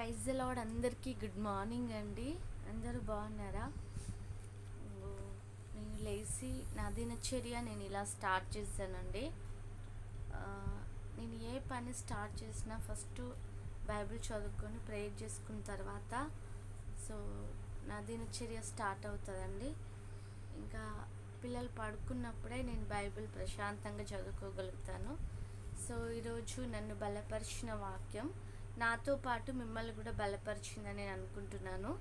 Praise Lord అందరికీ good morning అండి. అందరూ బాగున్నారా? నేను లేచి నా దినచర్య నేను ఇలా స్టార్ట్ చేశానండి. నేను ఏ పని స్టార్ట్ చేసినా ఫస్ట్ బైబిల్ చదువుకొని ప్రేయర్ చేసుకున్న తర్వాత సో నా దినచర్య స్టార్ట్ అవుతుందండి. ఇంకా పిల్లలు పడుకున్నప్పుడే నేను బైబిల్ ప్రశాంతంగా చదువుకోగలుగుతాను. సో ఈరోజు నన్ను బలపరిచిన వాక్యం నాతో పాటు మిమ్మల్ని కూడా బలపరిచిందని నేను అనుకుంటున్నాను.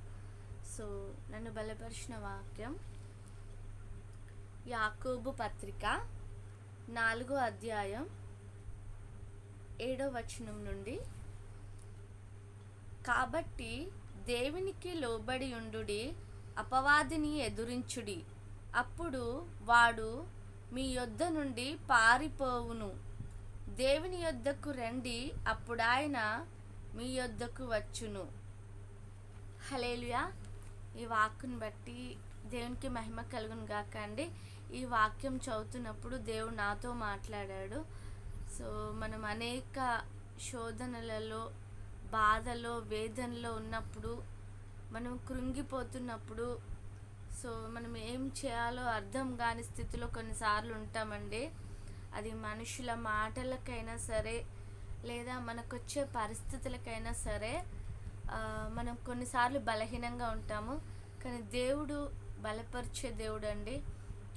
సో నన్ను బలపరిచిన వాక్యం యాకోబు పత్రిక నాలుగో అధ్యాయం ఏడో వచనం నుండి కాబట్టి దేవునికి లోబడి ఉండుడి అపవాదిని ఎదురించుడి. అప్పుడు వాడు మీ యొద్ద నుండి పారిపోవును. దేవుని యొద్దకు రండి అప్పుడు ఆయన మీ యొద్దకు వచ్చును. హలేలుయా ఈ వాక్కుని బట్టి దేవునికి మహిమ కలుగును గాక అండి. ఈ వాక్యం చదువుతున్నప్పుడు దేవుడు నాతో మాట్లాడాడు. సో మనం అనేక శోధనలలో బాధలో వేదనలో ఉన్నప్పుడు మనం కృంగిపోతున్నప్పుడు సో మనం ఏం చేయాలో అర్థం కాని స్థితిలో కొన్నిసార్లు ఉంటామండి. అది మనుషుల మాటలకైనా సరే లేదా మనకొచ్చే పరిస్థితులకైనా సరే మనం కొన్నిసార్లు బలహీనంగా ఉంటాము. కానీ దేవుడు బలపరిచే దేవుడు అండి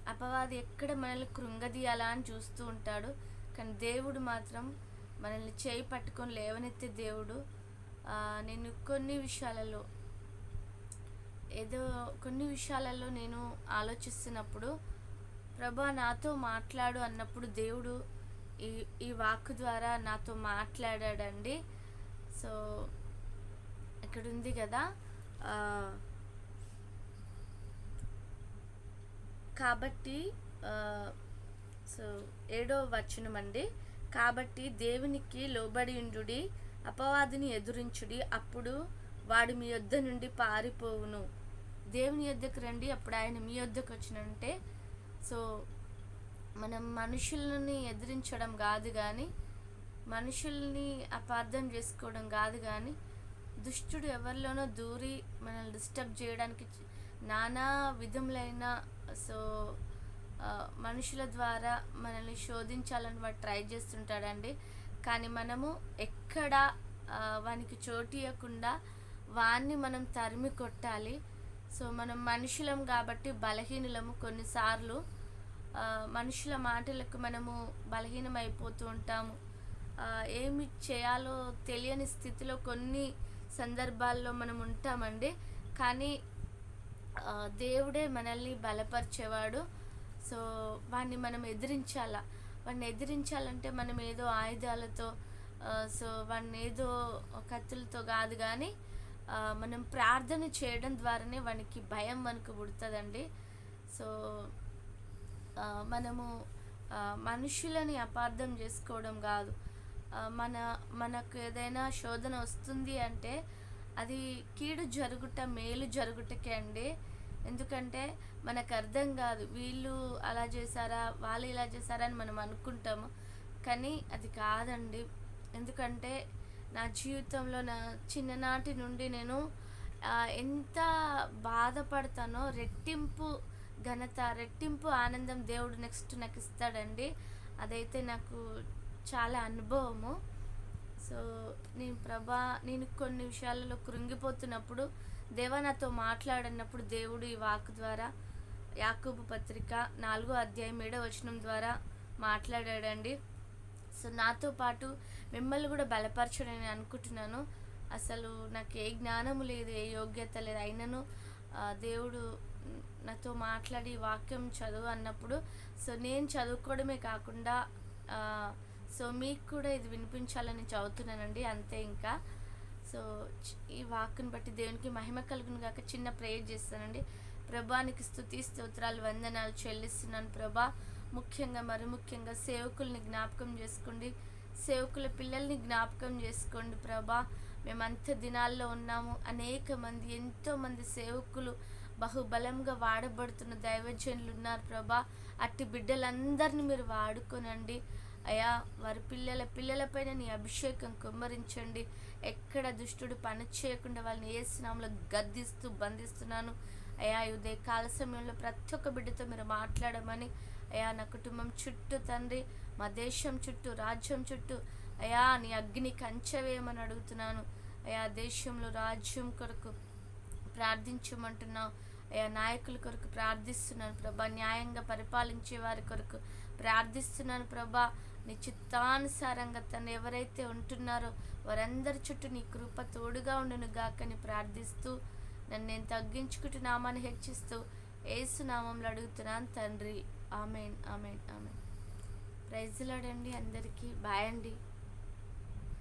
అపవాది ఎక్కడ మనల్ని కృంగదీయాలా అని చూస్తూ ఉంటాడు. కానీ దేవుడు మాత్రం మనల్ని చేయి పట్టుకొని లేవనెత్తే దేవుడు. నేను కొన్ని విషయాలలో ఏదో కొన్ని విషయాలలో నేను ఆలోచిస్తున్నప్పుడు ప్రభా నాతో మాట్లాడు అన్నప్పుడు దేవుడు ఈ ఈ వాక్ ద్వారా నాతో మాట్లాడాడండి. సో ఇక్కడ ఉంది కదా కాబట్టి సో ఏడో వచనం అండి కాబట్టి దేవునికి లోబడి ఉండుడి అపవాదిని ఎదురించుడి అప్పుడు వాడు మీ యొద్ద నుండి పారిపోవును. దేవుని యొద్దకు రండి అప్పుడు ఆయన మీ యొద్దకు వచ్చినంటే సో మనం మనుషులని ఎదిరించడం కాదు కానీ మనుషుల్ని అపార్థం చేసుకోవడం కాదు కానీ దుష్టుడు ఎవరిలోనో దూరి మనల్ని డిస్టర్బ్ చేయడానికి నానా విధములైన సో మనుషుల ద్వారా మనల్ని శోధించాలని వాడు ట్రై చేస్తుంటాడండి. కానీ మనము ఎక్కడ వానికి చోటు ఇవ్వకుండా వాన్ని మనం తరిమి కొట్టాలి. సో మనం మనుషులం కాబట్టి బలహీనులము కొన్నిసార్లు మనుషుల మాటలకు మనము బలహీనమైపోతూ ఉంటాము. ఏమి చేయాలో తెలియని స్థితిలో కొన్ని సందర్భాల్లో మనం ఉంటామండి. కానీ దేవుడే మనల్ని బలపరిచేవాడు. సో వాడిని మనం ఎదిరించాలా? వాడిని ఎదిరించాలంటే మనం ఏదో ఆయుధాలతో సో వాడిని ఏదో కత్తులతో కాదు కానీ మనం ప్రార్థన చేయడం ద్వారానే వానికి భయం మనకు పుడుతుందండి. సో మనము మనుషులని అపార్థం చేసుకోవడం కాదు. మన మనకు ఏదైనా శోధన వస్తుంది అంటే అది కీడు జరుగుట మేలు జరుగుటకే అండి. ఎందుకంటే మనకు అర్థం కాదు. వీళ్ళు అలా చేశారా వాళ్ళు ఇలా చేశారా అని మనం అనుకుంటాము. కానీ అది కాదండి. ఎందుకంటే నా జీవితంలో నా చిన్ననాటి నుండి నేను ఎంత బాధపడతానో రెట్టింపు ఘనత రెట్టింపు ఆనందం దేవుడు నెక్స్ట్ నాకు ఇస్తాడండి. అదైతే నాకు చాలా అనుభవము. సో నేను ప్రభా నేను కొన్ని విషయాలలో కృంగిపోతున్నప్పుడు దేవా నాతో మాట్లాడన్నప్పుడు దేవుడు ఈ వాక్ ద్వారా యాకూబు పత్రిక నాలుగో అధ్యాయం ఏడో వచనం ద్వారా మాట్లాడాడండి. సో నాతో పాటు మిమ్మల్ని కూడా బలపరచడని అనుకుంటున్నాను. అసలు నాకు ఏ జ్ఞానము లేదు ఏ యోగ్యత లేదు. అయినను దేవుడు నాతో మాట్లాడి వాక్యం చదువు అన్నప్పుడు సో నేను చదువుకోవడమే కాకుండా సో మీకు కూడా ఇది వినిపించాలని చదువుతున్నానండి అంతే ఇంకా. సో ఈ వాక్ను బట్టి దేవునికి మహిమ కలుగును గాక. చిన్న ప్రేయర్ చేస్తానండి. ప్రభానికి స్థుతి స్తోత్రాలు వందనాలు చెల్లిస్తున్నాను ప్రభా. ముఖ్యంగా మరి ముఖ్యంగా సేవకుల్ని జ్ఞాపకం చేసుకోండి. సేవకుల పిల్లల్ని జ్ఞాపకం చేసుకోండి ప్రభా. మేమంత దినాల్లో ఉన్నాము. అనేక మంది ఎంతోమంది సేవకులు బహుబలంగా వాడబడుతున్న దైవజనులు ఉన్నారు ప్రభా. అట్టి బిడ్డలందరినీ మీరు వాడుకోనండి. అయా వారి పిల్లల పిల్లలపైన నీ అభిషేకం కుమ్మరించండి. ఎక్కడ దుష్టుడు పని చేయకుండా వాళ్ళని ఏ స్నామంలో గద్దిస్తూ బంధిస్తున్నాను. అయా ఉదయ కాల సమయంలో ప్రతి ఒక్క బిడ్డతో మీరు మాట్లాడమని. అయా నా కుటుంబం చుట్టూ తండ్రి మా దేశం చుట్టూ రాజ్యం చుట్టూ అయా నీ అగ్ని కంచవేయమని అడుగుతున్నాను. అయా దేశంలో రాజ్యం కొరకు ప్రార్థించమంటున్నావు. అయా నాయకుల కొరకు ప్రార్థిస్తున్నాను ప్రభా. న్యాయంగా పరిపాలించే వారి కొరకు ప్రార్థిస్తున్నాను ప్రభా. నీ చిత్తానుసారంగా తను ఎవరైతే ఉంటున్నారో వారందరి చుట్టూ నీ కృప తోడుగా ఉండును గాకని ప్రార్థిస్తూ నన్ను నేను తగ్గించుకుంటూ నామాన్ని హెచ్చిస్తూ ఏసు నామంలో అడుగుతున్నాను తండ్రి. Amen amen amen. ప్రైజ్లాడండి అందరికీ. బాయ్ అండి.